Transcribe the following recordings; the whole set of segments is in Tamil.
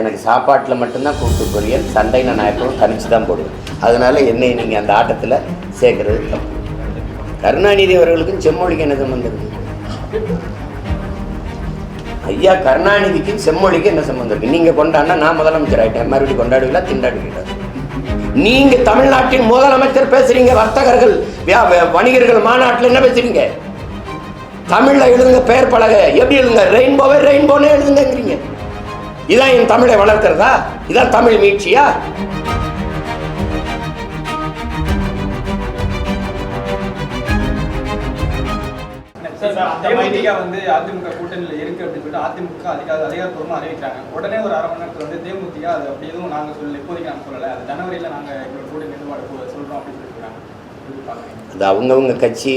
எனக்கு சாப்பாட்டில் மட்டும்தான் கூட்டு பொரியல் சண்டை நான் எப்பவும் தனிச்சு தான் போடுவேன். அதனால் என்னை நீங்கள் அந்த ஆட்டத்தில் சேர்க்கறது தப்பு. கருணாநிதி அவர்களுக்கும் செம்மொழிக்கு என்ன சம்மந்தம் இருக்கு? ஐயா கருணாநிதிக்கும் செம்மொழிக்கு என்ன சம்மந்தம் இருக்கு? நீங்க கொண்டாடினா நான் முதலமைச்சர் ஆகிட்டேன் மறுபடியும் கொண்டாடுவீங்களா திண்டாடுவீங்களா? நீங்க தமிழ்நாட்டின் முதலமைச்சர் பேசுறீங்க வர்த்தகர்கள் வணிகர்கள் மாநாட்டில் என்ன பேசுறீங்க? தமிழ்ல எழுதுங்க பெயர் பலக. எப்படி எழுதுங்க? ரெயின்போவே ரெயின்போனே எழுதுங்கிறீங்க இதான் என் தமிழை வளர்க்கிறதா? இதான் தமிழ் மீட்சியா? சார் அந்த மைடியா வந்து அதிமுக கூட்டணியில் இருக்கு அப்படின்னு சொல்லிட்டு அதிமுக அதிகார அதிகாரப்பூர்வமாக அறிவிக்கிறாங்க. உடனே ஒரு அரை மணி நேரத்தில் வந்து தேமுதிக அது அப்படி எதுவும் நாங்கள் சொல்லல இப்போதைக்கு நாங்கள் சொல்லலை. அது ஜனவரியில் நாங்கள் எங்களோட கூட்டணி நிர்வாக சொல்கிறோம் அப்படின்னு சொல்லியிருக்காங்க எப்படி பார்க்குறீங்க? அது அவங்கவுங்க கட்சி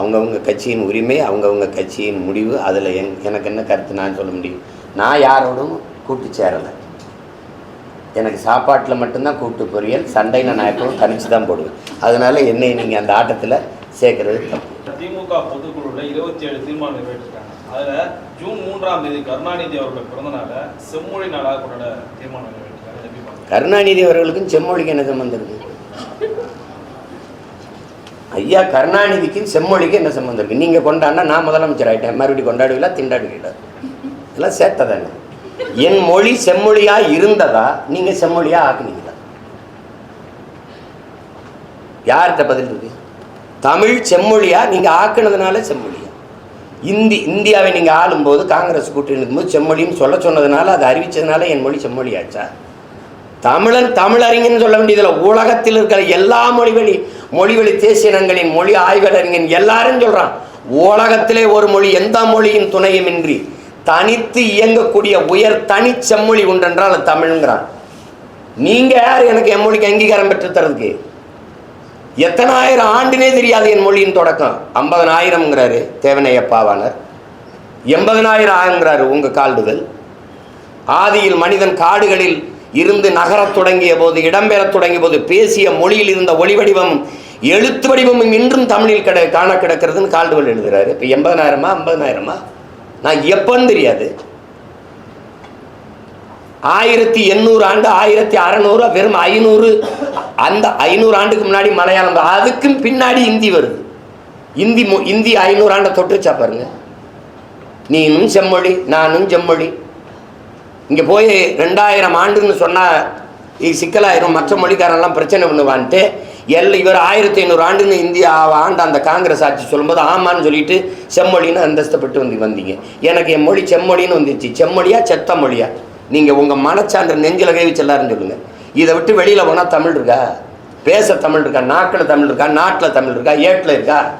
அவங்கவுங்க கட்சியின் உரிமை அவங்கவுங்க கட்சியின் முடிவு. அதில் என் எனக்கு என்ன கருத்து நான் சொல்ல முடியும்? நான் யாரோடும் கூட்டு சேரலை. எனக்கு சாப்பாட்டில் மட்டும்தான் கூட்டு பொரியல் சண்டையில் நான் எப்பவும் தனிச்சு தான் போடுவேன். அதனால என்னை நீங்கள் அந்த ஆட்டத்தில் சேர்க்கறது தப்பு. திமுக பொதுக்குழுல இருபத்தி ஏழு தீர்மானம் நிறைவேற்றிருக்காங்க. அதுல ஜூன் மூன்றாம் தேதி கருணாநிதி அவர்கள் பிறந்த நாளை செம்மொழி நாளாக கொண்டாட தீர்மானம் நிறைவேற்றிருக்காங்க? கருணாநிதி அவர்களுக்கும் செம்மொழிக்கு என்ன சம்மந்தம் இருக்கு? ஐயா கருணாநிதிக்கும் செம்மொழிக்கு என்ன சம்மந்தம் இருக்கு? நீங்க கொண்டாடினா நான் முதலமைச்சர் ஆயிட்டேன். மறுபடியும் கொண்டாடுவீங்களா? திண்டாடுவீங்களா? இதெல்லாம் சேர்த்ததானே என் மொழி செம்மொழியா இருந்ததா? நீங்க செம்மொழியா ஆக்குனீங்களா? யார்கிட்ட பதில் இருக்கு? தமிழ் செம்மொழியா? நீங்க ஆக்குனதுனால செம்மொழியா? இந்தி இந்தியாவை நீங்க ஆளும்போது காங்கிரஸ் கூட்டணி இருக்கும்போது செம்மொழின்னு சொல்ல சொன்னதுனால அதை அறிவிச்சதுனால என் மொழி செம்மொழியாச்சா? தமிழன் தமிழறிஞன் சொல்ல வேண்டியதில் உலகத்தில் இருக்கிற எல்லா மொழிவழி மொழிவழி தேசியனங்களின் மொழி ஆய்வறிஞன் எல்லாரும் சொல்றான். உலகத்திலே ஒரு மொழி எந்த மொழியின் துணையுமின்றி தனித்து இயங்கக்கூடிய உயர் தனி செம்மொழி உண்டென்றால் அது தமிழ்ங்கிறான். நீங்கள் யார்? எனக்கு என் மொழிக்கு அங்கீகாரம் பெற்று தரதுக்கு எத்தனாயிரம் ஆண்டுனே தெரியாது என் மொழியின் தொடக்கம். ஐம்பதனாயிரம்ங்கிறாரு தேவனையப்பாவாளர். எண்பதனாயிரம் ஆகுங்கிறாரு உங்கள் கால்டுதல் ஆதியில் மனிதன் காடுகளில் இருந்து நகரத் தொடங்கிய போது இடம்பெறத் தொடங்கிய போது பேசிய மொழியில் இருந்த ஒளி வடிவம் எழுத்து வடிவமும் இன்றும் தமிழில் கிட காண கிடக்கிறதுன்னு கால்டுவல் எழுதுகிறாரு இப்போ எண்பதனாயிரமா? ஐம்பதனாயிரமா? நான் எப்போன்னு தெரியாது. ஆயிரத்தி எண்ணூறு ஆண்டு ஆயிரத்தி அறநூறு வெறும் ஐநூறு அந்த ஐநூறு ஆண்டுக்கு முன்னாடி மலையாளம் தான். அதுக்கும் பின்னாடி இந்தி வருது. இந்தி மொ- இந்தி ஐநூறு ஆண்டை தொட்டுச்சா பாருங்க. நீனும் செம்மொழி நானும் செம்மொழி. இங்கே போய் ரெண்டாயிரம் ஆண்டுன்னு சொன்னால் இது சிக்கலாயிரும் மற்ற மொழிக்காரெல்லாம் பிரச்சனை பண்ணுவான்ட்டு எல்லாம் இவர் ஆயிரத்தி ஐநூறு ஆண்டுன்னு இந்தியா ஆண்ட அந்த காங்கிரஸ் ஆட்சி சொல்லும்போது ஆமான்னு சொல்லிட்டு செம்மொழின்னு அந்தஸ்தப்பட்டு வந்து வந்தீங்க. எனக்கு என் மொழி செம்மொழின்னு வந்துச்சு செம்மொழியா செத்த மொழியா நீங்கள் உங்கள் மனச்சான்ற நெஞ்சில் கை வச்சு எல்லாரும் சொல்லுங்கள் இதை விட்டு வெளியில் போனால் தமிழ் இருக்கா? பேச தமிழ் இருக்கா? நாக்கில் தமிழ் இருக்கா? நாட்டில் தமிழ் இருக்கா? ஏட்டில் இருக்கா?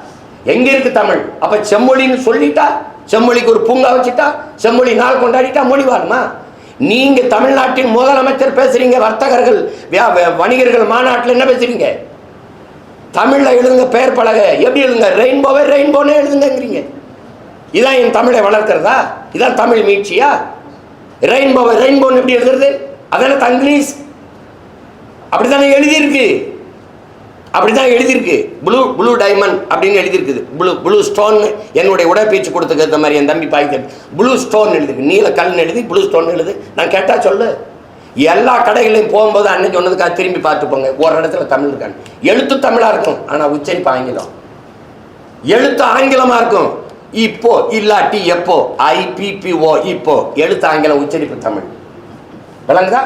எங்கே இருக்கு தமிழ்? அப்போ செம்மொழின்னு சொல்லிட்டா? செம்மொழிக்கு ஒரு பூங்கா வச்சுட்டா? செம்மொழி நாள் கொண்டாடிட்டா? மொழி வாழுமா? நீங்கள் தமிழ்நாட்டின் முதலமைச்சர் பேசுறீங்க வர்த்தகர்கள் வியா- வணிகர்கள் மாநாட்டில் என்ன பேசுறீங்க? தமிழில் எழுதுங்க பெயர் பலக. எப்படி எழுதுங்க? ரெயின்போவே ரெயின்போனே எழுதுங்கிறீங்க இதான் என் தமிழை வளர்க்கிறதா? இதான் தமிழ் மீட்சியா? ரெயின்போவை ரெயின்போன்னு எப்படி எழுதுறது? அதானே தங்கிலீஷ் அப்படித்தானே எழுதியிருக்கு? அப்படிதான் எழுதியிருக்கு. ப்ளூ ப்ளூ டைமண்ட் அப்படின்னு எழுதியிருக்குது. ப்ளூ ப்ளூ ஸ்டோன் என்னுடைய உடற்பயிற்சி கொடுத்துக்க மாதிரி என் தம்பி பாய்க்கு. ப்ளூ ஸ்டோன் எழுதிருக்கு நீல கல்னு எழுதி ப்ளூ ஸ்டோன் எழுது. நான் கேட்டால் சொல்லு. எல்லா கடைகளையும் போகும்போது அன்னைக்கு சொன்னதுக்காக திரும்பி பார்த்துப்போங்க ஒரு இடத்துல தமிழ் இருக்காங்க எழுத்து தமிழாக இருக்கும். ஆனால் உச்சரிப்பு ஆங்கிலம். எழுத்து ஆங்கிலமாக இருக்கும். இப்போ இல்லாட்டி எப்போ? ஐபிபிஓ இப்போ. எழுத்து ஆங்கிலம் உச்சரிப்பு தமிழ். விளங்குதா?